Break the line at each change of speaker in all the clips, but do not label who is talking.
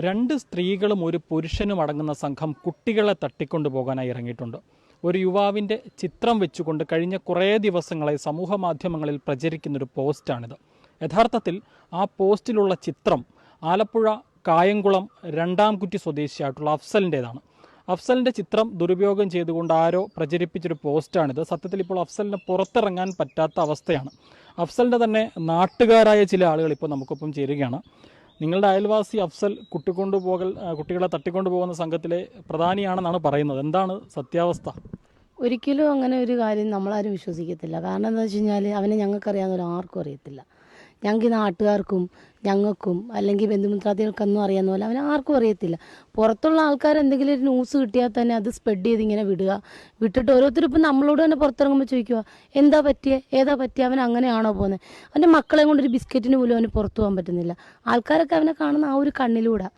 രണ്ട് സ്ത്രീകളും ഒരു പുരുഷനും അടങ്ങുന്ന സംഘം കുട്ടികളെ തട്ടിക്കൊണ്ടു പോകാനായി ഇറങ്ങിയിട്ടുണ്ട്. ഒരു യുവാവിന്റെ ചിത്രം വെച്ചുകൊണ്ട് കഴിഞ്ഞ കുറേ ദിവസങ്ങളായി സമൂഹ മാധ്യമങ്ങളിൽ പ്രചരിക്കുന്നൊരു പോസ്റ്റാണിത്. യഥാർത്ഥത്തിൽ ആ പോസ്റ്റിലുള്ള ചിത്രം ആലപ്പുഴ കായംകുളം രണ്ടാം കുറ്റി സ്വദേശിയായിട്ടുള്ള അഫ്സലിന്റേതാണ്. അഫ്സലിന്റെ ചിത്രം ദുരുപയോഗം ചെയ്തുകൊണ്ട് ആരോ പ്രചരിപ്പിച്ചൊരു പോസ്റ്റാണിത്. സത്യത്തിൽ ഇപ്പോൾ അഫ്സലിന് പുറത്തിറങ്ങാൻ പറ്റാത്ത അവസ്ഥയാണ്. അഫ്സലിന്റെ തന്നെ നാട്ടുകാരായ ചില ആളുകൾ ഇപ്പോൾ നമുക്കൊപ്പം ചേരുകയാണ്. നിങ്ങളുടെ അയൽവാസി അഫ്സൽ കുട്ടിക്കൊണ്ടുപോകൽ പോകൽ കുട്ടികളെ തട്ടിക്കൊണ്ടു പോകുന്ന സംഘത്തിലെ പ്രധാനിയാണെന്നാണ് പറയുന്നത്. എന്താണ് സത്യാവസ്ഥ?
ഒരിക്കലും അങ്ങനെ ഒരു കാര്യം നമ്മളാരും വിശ്വസിക്കത്തില്ല. കാരണം എന്താ വെച്ച് കഴിഞ്ഞാൽ അവനെ ഞങ്ങൾക്കറിയാവുന്ന ആർക്കും അറിയത്തില്ല. ഞങ്ങൾക്ക് നാട്ടുകാർക്കും ഞങ്ങൾക്കും അല്ലെങ്കിൽ ബന്ധുമിത്രാദികൾക്കൊന്നും അറിയാവുന്ന പോലെ അവനെ ആർക്കും അറിയത്തില്ല. പുറത്തുള്ള ആൾക്കാർ എന്തെങ്കിലും ഒരു ന്യൂസ് കിട്ടിയാൽ തന്നെ അത് സ്പ്രെഡ് ചെയ്ത് ഇങ്ങനെ വിടുക. വിട്ടിട്ട് ഓരോരുത്തരും ഇപ്പം നമ്മളോട് തന്നെ പുറത്തിറങ്ങുമ്പോൾ ചോദിക്കുക എന്താ പറ്റിയേ? ഏതാ പറ്റിയ? അവൻ അങ്ങനെയാണോ പോകുന്നത് അവന്റെ മക്കളെ കൊണ്ടൊരു ബിസ്ക്കറ്റിന് പോലും അവന് പുറത്തു പോകാൻ പറ്റുന്നില്ല. ആൾക്കാരൊക്കെ അവനെ കാണുന്ന ആ ഒരു കണ്ണിലൂടെ.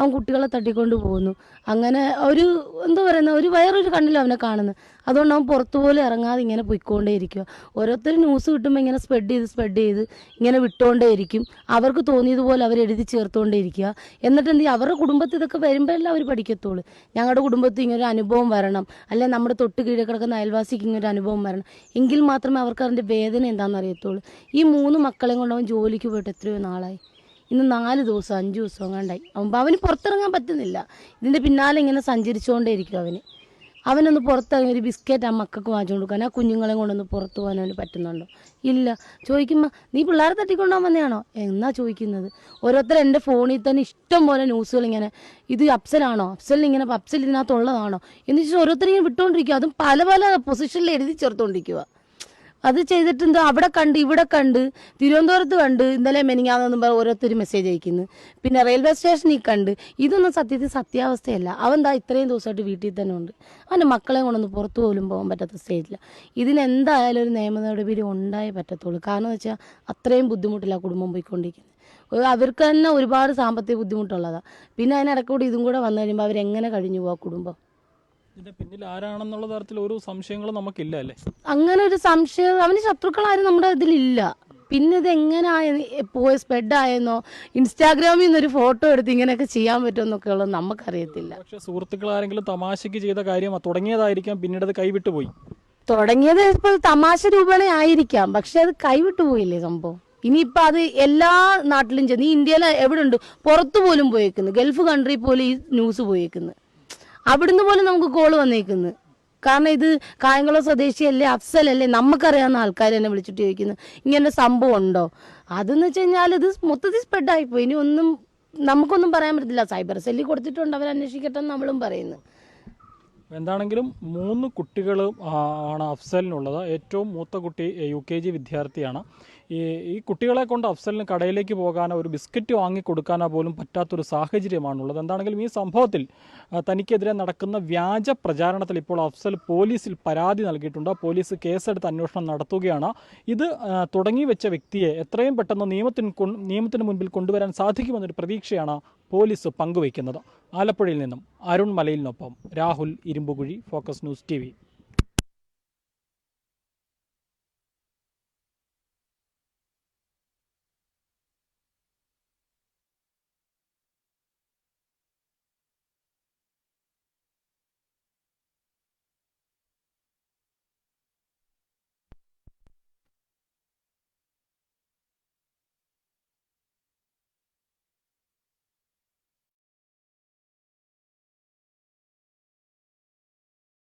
അവൻ കുട്ടികളെ തട്ടിക്കൊണ്ട് പോകുന്നു. അങ്ങനെ ഒരു എന്താ പറയുന്ന ഒരു വേറൊരു കണ്ണിൽ അവനെ കാണുന്നു. അതുകൊണ്ട് അവൻ പുറത്തു പോലും ഇറങ്ങാതെ ഇങ്ങനെ പൊയ്ക്കൊണ്ടേയിരിക്കുക ഓരോരുത്തർ ന്യൂസ് കിട്ടുമ്പോൾ ഇങ്ങനെ സ്പ്രെഡ് ചെയ്ത് സ്പ്രെഡ് ചെയ്ത് ഇങ്ങനെ വിട്ടുകൊണ്ടേയിരിക്കും അവർക്ക് തോന്നിയതുപോലെ അവർ എഴുതി ചേർത്തുകൊണ്ടേയിരിക്കുക എന്നിട്ട് എന്ത് അവരുടെ കുടുംബത്തിൽ ഇതൊക്കെ വരുമ്പോഴല്ലേ അവർ പഠിക്കത്തുള്ളൂ. ഞങ്ങളുടെ കുടുംബത്തിൽ ഇങ്ങനൊരു അനുഭവം വരണം. അല്ലെ നമ്മുടെ തൊട്ട് കീഴെ കിടക്കുന്ന അയൽവാസിക്ക് ഇങ്ങനൊരു അനുഭവം വരണം. എങ്കിൽ മാത്രമേ അവർക്ക് അതിന്റെ വേദന എന്താണെന്ന് അറിയത്തുള്ളൂ. ഈ മൂന്ന് മക്കളെയും കൊണ്ട് അവൻ ജോലിക്ക് പോയിട്ട് എത്രയോ നാളായി. ഇന്ന് നാല് ദിവസം അഞ്ച് ദിവസം അങ്ങാണ്ടായി അവന് പുറത്തിറങ്ങാൻ പറ്റുന്നില്ല. ഇതിന്റെ പിന്നാലെ ഇങ്ങനെ സഞ്ചരിച്ചുകൊണ്ടേ ഇരിക്കും അവന്. അവനൊന്ന് പുറത്തിറങ്ങി ഒരു ബിസ്ക്കറ്റ് ആ മക്കൾക്ക് വാങ്ങിച്ചു കൊടുക്കാൻ. ആ കുഞ്ഞുങ്ങളെ കൊണ്ടൊന്ന് പുറത്ത് പോകാൻ അവന് പറ്റുന്നുണ്ടോ? ഇല്ല. ചോദിക്കുമ്പോൾ നീ പിള്ളേരെ തട്ടിക്കൊണ്ടാൻ വന്നതാണോ എന്നാ ചോദിക്കുന്നത്. ഓരോരുത്തർ എന്റെ ഫോണിൽ തന്നെ ഇഷ്ടം പോലെ ന്യൂസുകൾ ഇങ്ങനെ ഇത് അപ്സലാണോ അപ്സലിന് ഇങ്ങനെ അപ്സൽ ഇതിനകത്തുള്ളതാണോ എന്ന് വെച്ചാൽ ഓരോരുത്തരും ഇങ്ങനെ വിട്ടുകൊണ്ടിരിക്കുക അതും പല പല പൊസിഷനിൽ എഴുതി ചേർത്തുകൊണ്ടിരിക്കുക അത് ചെയ്തിട്ടുണ്ട് അവിടെ കണ്ട് ഇവിടെ കണ്ട് തിരുവനന്തപുരത്ത് കണ്ട് ഇന്നലെ മെനിങ്ങാന്നും പറഞ്ഞ് ഓരോരുത്തർ മെസ്സേജ് അയക്കുന്നു. പിന്നെ റെയിൽവേ സ്റ്റേഷനിൽ കണ്ട്. ഇതൊന്നും സത്യത്തിൽ സത്യാവസ്ഥയല്ല. അവൻ എന്താ ഇത്രയും ദിവസമായിട്ട് വീട്ടിൽ തന്നെ ഉണ്ട്. അവന്റെ മക്കളെ കൊണ്ടൊന്ന് പുറത്ത് പോലും പോകാൻ പറ്റാത്ത സ്റ്റേജില്ല ഇതിനെന്തായാലും ഒരു നിയമ നടപടി ഉണ്ടായേ പറ്റത്തുള്ളൂ. കാരണം എന്ന് വെച്ചാൽ അത്രയും ബുദ്ധിമുട്ടില്ല കുടുംബം പോയിക്കൊണ്ടിരിക്കുന്നത്. അവർക്ക് തന്നെ ഒരുപാട് സാമ്പത്തിക ബുദ്ധിമുട്ടുള്ളതാണ് പിന്നെ അതിനിടക്കൂടി ഇതും കൂടെ വന്നു കഴിയുമ്പോൾ അവരെങ്ങനെ കഴിഞ്ഞു പോകാം കുടുംബം?
ഇതിന്റെ പിന്നിൽ ആരാണെന്നുള്ള തരത്തിൽ ഒരു സംശയങ്ങളും നമുക്കില്ല അല്ലേ?
അങ്ങനെ ഒരു സംശയം അവന് ശത്രുക്കളാരും നമ്മുടെ ഇതിലില്ല. പിന്നെ ഇത് എങ്ങനെ പോയ സ്പ്രെഡ് ആയെന്നോ ഇൻസ്റ്റാഗ്രാമിൽ നിന്ന് ഒരു ഫോട്ടോ എടുത്ത് ഇങ്ങനെയൊക്കെ ചെയ്യാൻ പറ്റുമെന്നൊക്കെ ഉള്ളത് നമുക്കറിയത്തില്ല.
പക്ഷെ സുഹൃത്തുക്കൾ ആരെങ്കിലും തമാശക്ക് ചെയ്ത കാര്യം തുടങ്ങിയതായിരിക്കാം പിന്നീട് അത് കൈവിട്ടു പോയി.
തുടങ്ങിയത് ഇപ്പോൾ തമാശ രൂപേണ ആയിരിക്കാം പക്ഷെ അത് കൈവിട്ടു പോയില്ലേ സംഭവം? ഇനിയിപ്പോൾ അത് എല്ലാ നാട്ടിലും ചെന്ന് ഇന്ത്യയിൽ എവിടെ ഉണ്ട് പുറത്തു പോലും പോയേക്കുന്നു. ഗൾഫ് കൺട്രി പോലും ഈ ന്യൂസ് പോയേക്കുന്നു. അവിടുന്ന് പോലും നമുക്ക് കോൾ വന്നേക്കുന്നത് കാരണം ഇത് കായംകുളം സ്വദേശിയല്ലേ അഫ്സലല്ലേ നമുക്കറിയാവുന്ന ആൾക്കാർ എന്നെ വിളിച്ചിട്ട് ചോദിക്കുന്നു. ഇങ്ങനെ സംഭവം ഉണ്ടോ? അതെന്ന് വെച്ച് കഴിഞ്ഞാൽ ഇത് മൊത്തത്തിൽ സ്പ്രെഡ് ആയിപ്പോയി. ഇനി ഒന്നും നമുക്കൊന്നും പറയാൻ പറ്റത്തില്ല. സൈബർ സെല്ലിൽ കൊടുത്തിട്ടുണ്ട് അവർ അന്വേഷിക്കട്ടെ നമ്മളും പറയുന്നു.
എന്താണെങ്കിലും മൂന്ന് കുട്ടികളും ആണ് അഫ്സലിനുള്ളത്. ഏറ്റവും മൂത്ത കുട്ടി യു കെ ജി വിദ്യാർത്ഥിയാണ്. ഈ ഈ കുട്ടികളെ കൊണ്ട് അഫ്സലിന് കടയിലേക്ക് പോകാനോ ഒരു ബിസ്ക്കറ്റ് വാങ്ങിക്കൊടുക്കാനോ പോലും പറ്റാത്തൊരു സാഹചര്യമാണുള്ളത്. എന്താണെങ്കിലും ഈ സംഭവത്തിൽ തനിക്കെതിരെ നടക്കുന്ന വ്യാജ പ്രചാരണത്തിൽ ഇപ്പോൾ അഫ്സൽ പോലീസിൽ പരാതി നൽകിയിട്ടുണ്ട്. പോലീസ് കേസെടുത്ത് അന്വേഷണം നടത്തുകയാണ്. ഇത് തുടങ്ങി വെച്ച വ്യക്തിയെ എത്രയും പെട്ടെന്ന് നിയമത്തിന് നിയമത്തിന് മുൻപിൽ കൊണ്ടുവരാൻ സാധിക്കുമെന്നൊരു പ്രതീക്ഷയാണ് പോലീസ് പങ്കുവയ്ക്കുന്നത്. ആലപ്പുഴയിൽ നിന്നും Arun മലയിലിനൊപ്പം Rahul Irumbukuzhi focus news T